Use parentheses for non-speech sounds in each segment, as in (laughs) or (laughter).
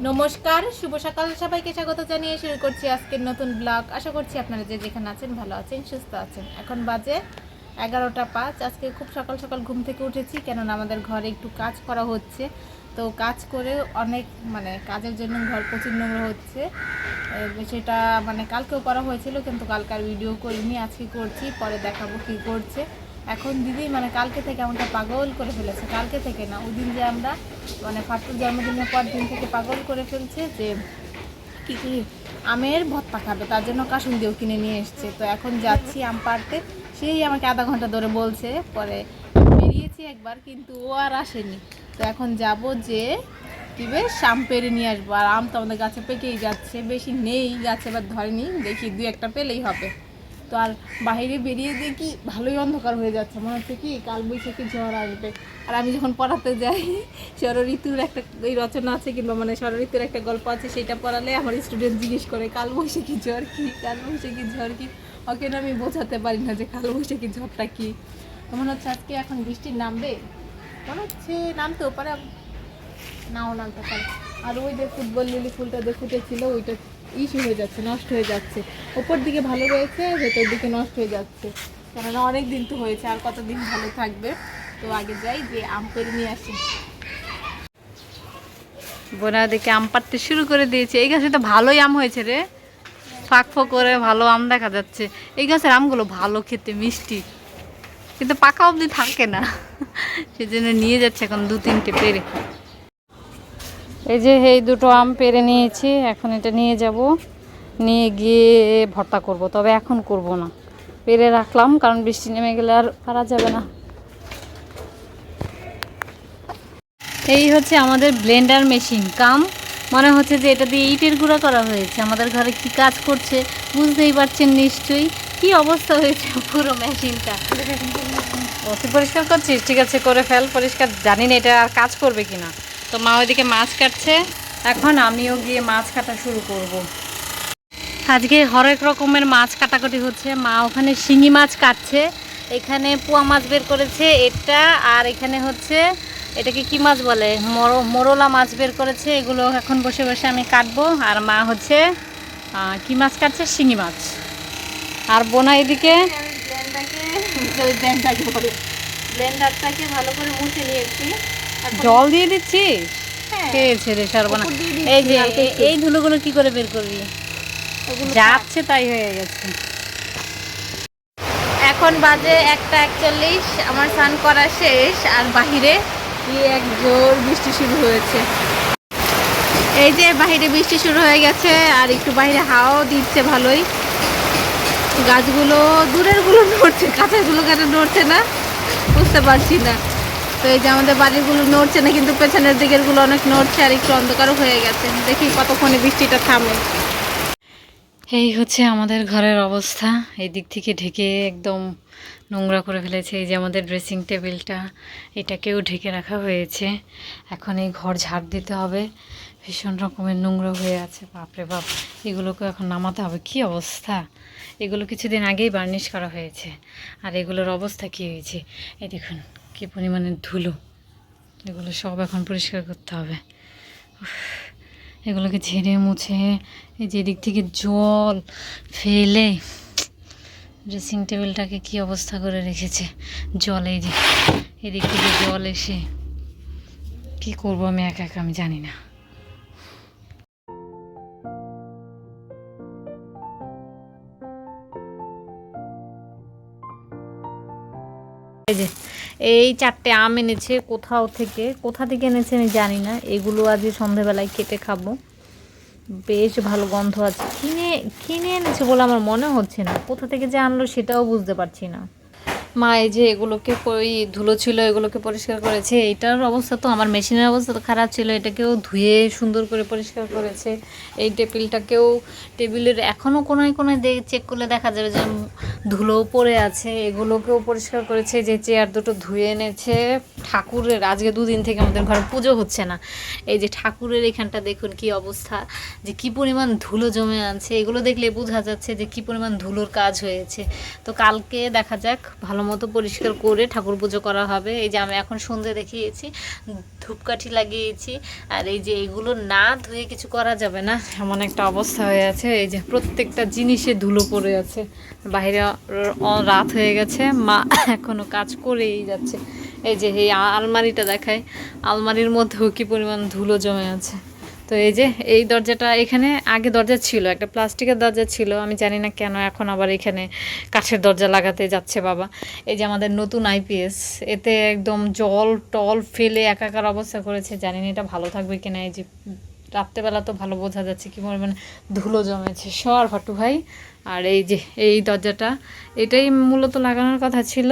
নমস্কার, শুভ সকাল। সবাইকে স্বাগত জানিয়ে শুরু করছি আজকের নতুন ব্লগ। আশা করছি আপনারা যে যেখানে আছেন ভালো আছেন, সুস্থ আছেন। এখন বাজে এগারোটা পাঁচ। আজকে খুব সকাল সকাল ঘুম থেকে উঠেছি, কেননা আমাদের ঘরে একটু কাজ করা হচ্ছে। তো কাজ করে অনেক মানে কাজের জন্য ঘর প্রচুর নোংরা হচ্ছে। সেটা মানে কালকেও করা হয়েছিল, কিন্তু কালকে আর ভিডিও করিনি। আজকে করছি, পরে দেখাবো কী করছে। এখন দিদি মানে কালকে থেকে আমাকে পাগল করে ফেলেছে। কালকে থেকে না, ওই দিন যে আমরা মানে ফাটুর জন্মদিনের পর দিন থেকে পাগল করে ফেলছে যে কী কী আমের ভত্তা খাবে, তার জন্য কাসুন দিয়েও কিনে নিয়ে এসছে। তো এখন যাচ্ছি আম পাড়তে। সেই আমাকে আধা ঘণ্টা ধরে বলছে, পরে বেরিয়েছি একবার, কিন্তু ও আর আসেনি। তো এখন যাব যে কি বেশ আম পেরে নিয়ে আসব। আর আম তো আমাদের গাছে পেকেই যাচ্ছে, বেশি নেই, গাছে এবার ধরেনি, দেখি দুই একটা পেলেই হবে। তো আর বাইরে বেরিয়ে দেখি ভালোই অন্ধকার হয়ে যাচ্ছে। মনে হচ্ছে কি কাল বৈশাখী ঝড় আসবে। আর আমি যখন পড়াতে যাই ঋতুর একটা ওই রচনা আছে কিংবা মানে ঋতুর একটা গল্প আছে, সেটা পড়ালে আমার স্টুডেন্ট জিজ্ঞেস করে, কাল বৈশাখী ঝড় কি? কাল বৈশাখী ঝড় কি? ওকে না, আমি বোঝাতে পারি না যে কাল বৈশাখী ঝড়টা কী। তো মনে হচ্ছে আজকে এখন বৃষ্টির নামবে। মনে হচ্ছে নামতেও পারে। নাও নামতে পারে। আর ওই যে ফুটবল লিলি ফুলটা যে ফুটেছিল, ওইটা ইস্যু হয়ে যাচ্ছে, নষ্ট হয়ে যাচ্ছে। ওপর দিকে ভালো রয়েছে, ভেতর দিকে নষ্ট হয়ে যাচ্ছে। কেননা অনেক দিন তো হয়েছে, আর কতদিন ভালো থাকবে? তো আগে যাই যে আম পেরে নিয়ে আসি। বোনা দেখে আম পাড়তে শুরু করে দিয়েছে। এই গাছে তো ভালোই আম হয়েছে রে। ফাঁক ফোক করে ভালো আম দেখা যাচ্ছে। এই গাছের আমগুলো ভালো খেতে, মিষ্টি। কিন্তু পাকা অবধি থাকে না। সেজন্য নিয়ে যাচ্ছে এখন দু তিনটে পেরে এই যে এই দুটো আম পেরে নিয়েছি, এখন এটা নিয়ে যাব। নিয়ে গিয়ে ভর্তা করব, তবে এখন করব না। পেরে রাখলাম, কারণ বৃষ্টি নেমে গেলে আর পারা যাবে না। এই হচ্ছে আমাদের ব্লেন্ডার মেশিন, কাম। মনে হচ্ছে যে এটা দিয়ে ইটের গুঁড়া করা হয়েছে। আমাদের ঘরে কি কাজ করছে বুঝতেই পারছেন নিশ্চয়ই। কি অবস্থা হয়েছে পুরো মেশিনটা? তুই পরিষ্কার করছিস? ঠিক আছে, করে ফেল। পরিষ্কার, জানি না এটা আর কাজ করবে কিনা। তো মা ওইদিকে মাছ কাটছে। এখন আমিও গিয়ে মাছ কাটা শুরু করব। আজকে হরেক রকমের মাছ কাটাকাটি হচ্ছে। মা ওখানে শিঙি মাছ কাটছে। এখানে পোয়া মাছ বের করেছে এটা আর এখানে হচ্ছে, এটাকে কি মাছ বলে? মরো- মোরলা মাছ বের করেছে। এগুলো এখন বসে বসে আমি কাটবো। আর মা হচ্ছে কি মাছ কাটছে? শিঙি মাছ। আর বোনা এদিকে? ব্লেন্ডারটাকে বলে। ব্লেন্ডারটাকে ভালো করে মুছে নিয়েছি। জল দিয়ে দিচ্ছি হ্যাঁ, খেয়েছে রে সর্বনা এই যে। এই ধুলোগুলো কি করে বের করবি? যাচ্ছে তাই হয়ে গেছে। এখন বাজে একটা একচল্লিশ আমার স্নান করা শেষ আর বাহিরে কি এক জোর বৃষ্টি শুরু হয়েছে। এই যে বাহিরে বৃষ্টি শুরু হয়ে গেছে আর একটু বাহিরে হাওয়াও দিচ্ছে ভালোই। গাছগুলো দূরেরগুলো নড়ছে কাঁচাগুলো কেন নড়ছে না? বুঝতে পারছি না। তো এই যে আমাদের বাড়িগুলো নড়ছে না, কিন্তু পেছনের দিকেরগুলো অনেক নড়ছে আর একটু অন্ধকারও হয়ে গেছে। দেখি কতক্ষণে বৃষ্টিটা থামে। এই হচ্ছে আমাদের ঘরের অবস্থা। এই দিক থেকে ঢেকে একদম নোংরা করে ফেলেছে। এই যে আমাদের ড্রেসিং টেবিলটা এটাকেও ঢেকে রাখা হয়েছে। এখন এই ঘর ঝাড় দিতে হবে। ভীষণ রকমের নোংরা হয়ে আছে। বাপরে বাপ, এগুলোকে এখন নামাতে হবে। কি অবস্থা? এগুলো কিছুদিন আগেই বার্নিশ করা হয়েছে। আর এগুলোর অবস্থা কি হয়েছে? এই দেখুন কি পরিমাণে ধুলো? এগুলো সব এখন পরিষ্কার করতে হবে। এগুলোকে ঝেড়ে মুছে এই যে এদিক থেকে জল ফেলে ড্রেসিং টেবিলটাকে কি অবস্থা করে রেখেছে? জল এই যে, এদিক থেকে জল এসে কি করব আমি একা একা আমি জানি না। এই যে এই চারটে আম এনেছে কোথাও থেকে। কোথা থেকে এনেছে আমি জানি না। এগুলো আজ সন্ধেবেলায় কেটে খাব। বেশ ভালো গন্ধ আছে। কিনে কিনে এনেছে বলে আমার মনে হচ্ছে না। কোথা থেকে যে আনলো সেটাও বুঝতে পারছি না। মা এই যে এগুলোকে ওই ধুলো ছিল, এগুলোকে পরিষ্কার করেছে, এইটার অবস্থা তো আমার মেশিনের অবস্থা তো খারাপ ছিল, এটাকেও ধুয়ে সুন্দর করে পরিষ্কার করেছে। এই টেবিলটাকেও, টেবিলের এখনও কোনায় কোনায় চেক করলে দেখা যাবে যে ধুলো পড়ে আছে, এগুলোকেও পরিষ্কার করেছে, যে চেয়ার দুটো ধুয়ে এনেছে। ঠাকুরের, আজকে দুদিন থেকে আমাদের ঘরে পুজো হচ্ছে না। এই যে ঠাকুরের এখানটা দেখুন কি অবস্থা, যে কি পরিমাণ ধুলো জমে আছে, এগুলো দেখলে বোঝা যাচ্ছে যে কি পরিমাণ ধুলোর কাজ হয়েছে। তো কালকে দেখা যাক, ভালো ভালো মতো পরিষ্কার করে ঠাকুর পুজো করা হবে। এই যে আমি এখন সন্ধে দেখিয়েছি, ধূপকাঠি লাগিয়েছি, আর এই যে এগুলো না ধুয়ে কিছু করা যাবে না। এমন একটা অবস্থা হয়ে আছে, এই যে প্রত্যেকটা জিনিসে ধুলো পড়ে আছে। বাইরে রাত হয়ে গেছে, মা এখনও কাজ করেই যাচ্ছে। এই যে এই আলমারিটা দেখায় আলমারির মধ্যেও কি পরিমাণ ধুলো জমে আছে। তো এই যে, এই দরজাটা এখানে আগে দরজা ছিল, একটা প্লাস্টিকের দরজা ছিল, আমি জানি না কেন এখন আবার এখানে কাঠের দরজা লাগাতে যাচ্ছে বাবা। এই যে আমাদের নতুন আইপিএস এতে একদম জল টল ফেলে একাকার অবস্থা করেছে, জানি না এটা ভালো থাকবে কিনা, এই যে রাত্রেবেলা তো ভালো বোঝা যাচ্ছে কি পরিমাণে ধুলো জমেছে। সর ফাটু ভাই, আর এই যে, এই দরজাটা, এটাই মূলত লাগানোর কথা ছিল।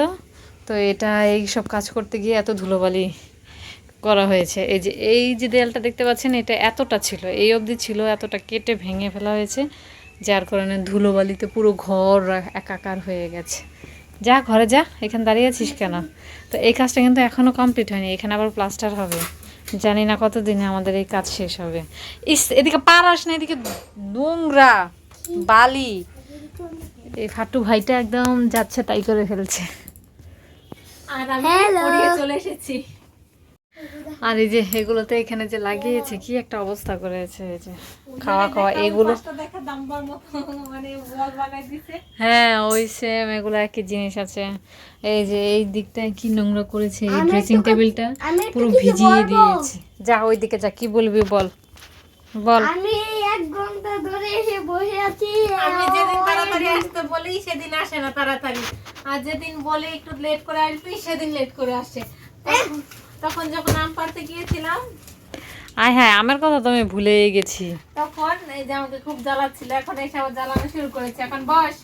তো এটা এই সব কাজ করতে গিয়ে এত ধুলোবালি করা হয়েছে। এই যে এই যে দেয়ালটা দেখতে পাচ্ছেন এটা এতটা ছিল এই অবধি ছিল এতটা কেটে ভেঙে ফেলা হয়েছে যার কারণে ধুলোবালিতে পুরো ঘর একাকার হয়ে গেছে। যা ঘরে যা এখানে দাঁড়িয়ে আছিস কেন? তো এই কাজটা কিন্তু এখনও কমপ্লিট হয়নি এখানে আবার প্লাস্টার হবে। জানি না কতদিনে আমাদের এই কাজ শেষ হবে। ইস এদিকে পারাস না এদিকে নোংরা বালি। এই ফাটু ভাইটা একদম যাচ্ছে তাই করে ফেলছে। আর আমি চলে এসেছি। আর এই যে এগুলোতে এখানে যে লাগিয়েছে কি একটা অবস্থা করেছে এই যে খাওয়া খাওয়া এগুলো মানে হ্যাঁ ওই সেম এগুলো একই জিনিস আছে। এই যে এই দিকটায় কি নোংরা করেছে এই ড্রেসিং টেবিলটা পুরো ভিজিয়ে দিয়েছে। যা ওই দিকে যা কি বলবি বল। বল। আমি এক ঘণ্টা ধরে এসে বসে আছি। আমি যেদিন তাড়াতাড়ি আসতে বলি সেদিন আসে না তাড়াতাড়ি। আর যেদিন বলে একটু লেট করে আসবি সেদিন লেট করে আসে। তখন- যখন আম পাড়তে গিয়েছিলাম আয় হ্যাঁ আমার কথা তো আমি ভুলেই গেছি। তখন এই যে আমাকে খুব জ্বালাচ্ছিল এখন এসে আবার জ্বালানো শুরু করেছে। এখন বস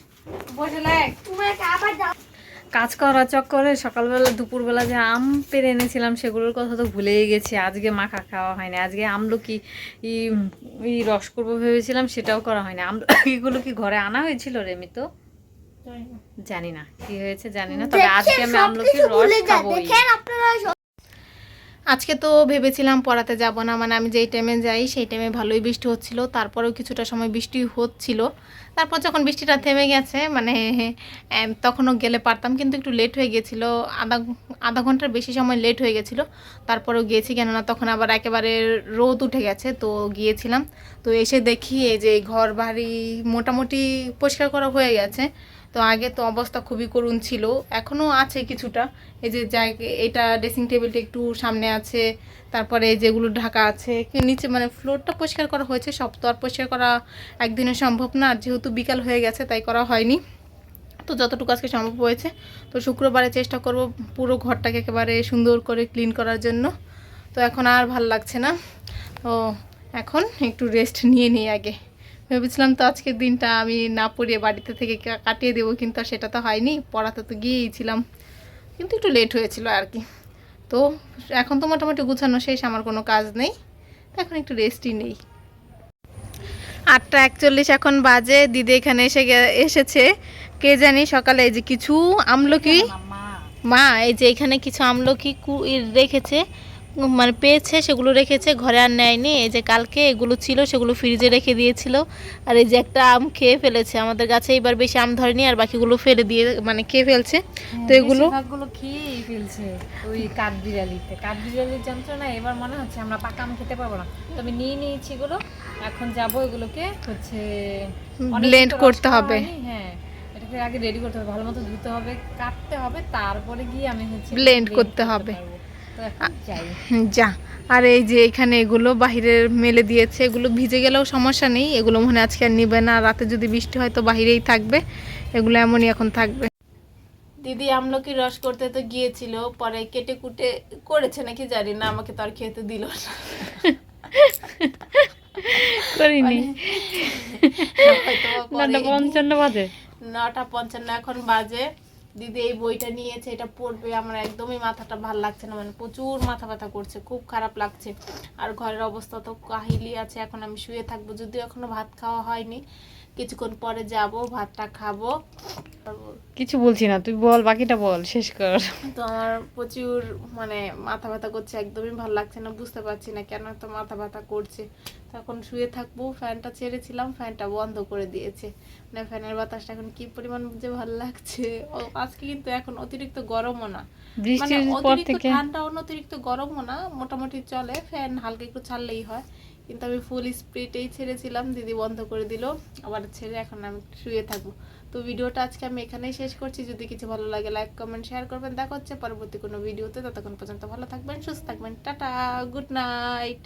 বসে লেখ আবার কাজ করা চক্করে সকালবেলা দুপুরবেলা যে আম পেরে এনেছিলাম সেগুলোর কথা তো ভুলেই গেছি। আজকে মাখা খাওয়া হয়নি। আজকে আমলকি ই রস করব ভেবেছিলাম সেটাও করা হয়নি। আমলকিগুলো কি ঘরে আনা হয়েছিল রেমি তো জানি না। কি হয়েছে জানি না। তবে আজকে আমি আমলকির রস ভুলে যা খাবোই দেখেন আপনারা সব- আজকে তো ভেবেছিলাম পড়াতে যাব না মানে আমি যেই টাইমে যাই সেই টাইমে ভালোই বৃষ্টি হচ্ছিল। তারপরেও কিছুটা সময় বৃষ্টি হচ্ছিল। তারপর যখন বৃষ্টিটা থেমে গেছে মানে (laughs) তখনও গেলে পারতাম, কিন্তু একটু লেট হয়ে গেছিল। আধা আধা ঘণ্টার বেশি সময় লেট হয়ে গেছিল। তারপরেও গিয়েছি কেননা তখন আবার একেবারে রোদ উঠে গেছে, তো গিয়েছিলাম। তো এসে দেখি এই যে ঘর বাড়ি মোটামুটি পরিষ্কার করা হয়ে গেছে। তো আগে তো অবস্থা খুবই করুণ ছিল। এখনও আছে কিছুটা। এই যে জায়গা, এটা ড্রেসিং টেবিলটা একটু সামনে আছে, তারপরে যেগুলো ঢাকা আছে নিচে মানে ফ্লোরটা পরিষ্কার করা হয়েছে, সব তো আর পরিষ্কার করা একদিনে সম্ভব না, আর যেহেতু বিকাল হয়ে গেছে, তাই করা হয়নি। তো যতটুকু আজকে সম্ভব হয়েছে, তো শুক্রবারে চেষ্টা করব পুরো ঘরটাকে একেবারে সুন্দর করে ক্লিন করার জন্য। তো এখন আর ভালো লাগছে না। তো এখন একটু রেস্ট নিয়ে নিই আগে। ভেবেছিলাম তো আজকের দিনটা আমি না পড়িয়ে বাড়িতে থেকে কাটিয়ে দেবো কিন্তু সেটা তো হয়নি। পড়াতে তো গিয়েইছিলাম কিন্তু একটু লেট হয়েছিল আর কি। তো এখন তো মোটামুটি গুছানো শেষ আমার কোনো কাজ নেই। এখন একটু রেস্টই নেই। আটটা একচল্লিশ এখন বাজে দিদি এখানে এসে এসেছে। কে জানি সকালে এই যে কিছু আমলকি। মা এই যে এখানে কিছু আমলকি রেখেছে। মানে পেয়েছে সেগুলো রেখেছে ঘরে আর নেয়নি। এই যে কালকে এগুলো ছিল সেগুলো ফ্রিজে রেখে দিয়েছিল। আর এই যে একটা আম খেয়ে ফেলেছে আমাদের গাছে এবার বেশি আম ধরেনি আর বাকিগুলো ফেলে দিয়ে মানে খেয়ে ফেলছে। তো এগুলো খেয়েই ফেলছে ওই কাঠবিড়ালিতে কাঠবিড়ালির যন্ত্রণা এবার মনে হচ্ছে আমরা পাকা আম খেতে পারব না। তবে নিয়ে নিয়েছি এগুলো এখন যাব এগুলোকে হচ্ছে তো রস করতে হবে। হ্যাঁ এটাকে আগে রেডি করতে হবে ভালো মতো ধুতে হবে কাটতে হবে তারপরে গিয়ে আমি হচ্ছে Blend করতে হবে। যা। আর এই যে এখানে এগুলো বাহিরের মেলে দিয়েছে এগুলো ভিজে গেলেও সমস্যা নেই। এগুলো মনে আজকে আর নিবে না রাতে যদি বৃষ্টি হয় তো বাহিরেই থাকবে। এগুলো এমনই এখন থাকবে। দিদি আমলকি রস করতে তো গিয়েছিল পরে কেটে কুটে করেছে নাকি জানি না আমাকে তো আর খেতে দিল না। করিনি। নটা পঞ্চান্ন বাজে। নটা পঞ্চান্ন এখন বাজে। দিদি এই বইটা নিয়েছে এটা পড়বে আমার একদমই মাথাটা ভালো লাগছে না মানে প্রচুর মাথা ব্যথা করছে খুব খারাপ লাগছে। আর ঘরের অবস্থা তো কাহিলি আছে এখন আমি শুয়ে থাকব যদিও এখনও ভাত খাওয়া হয়নি। কিছুক্ষণ পরে যাব ভাতটা খাব। কিছু বলছি না তুই বল বাকিটা বল শেষ কর। তো আমার প্রচুর মানে মাথা ব্যথা করছে একদমই ভালো লাগছে না বুঝতে পারছি না কেন তো মাথা ব্যথা করছে। তখন শুয়ে থাকব ফ্যানটা ছেড়েছিলাম ফ্যানটা বন্ধ করে দিয়েছে। মানে ফ্যানের বাতাসটা এখন কি পরিমাণ যে ভালো লাগছে। আজকে কিন্তু এখন অতিরিক্ত গরমও না। মানে অতিরিক্ত অতিরিক্ত গরমও না মোটামুটি চলে। ফ্যান হালকা একটু ছাড়লেই হয়। কিন্তু আমি ফুল স্পিডেই ছেড়েছিলাম দিদি বন্ধ করে দিল আবার ছেড়ে এখন আমি শুয়ে থাকব। তো ভিডিওটা আজকে আমি এখানেই শেষ করছি। যদি কিছু ভালো লাগে লাইক কমেন্ট শেয়ার করবেন। দেখা হচ্ছে পরবর্তী কোনো ভিডিওতে। ততক্ষণ পর্যন্ত ভালো থাকবেন সুস্থ থাকবেন। Tata good night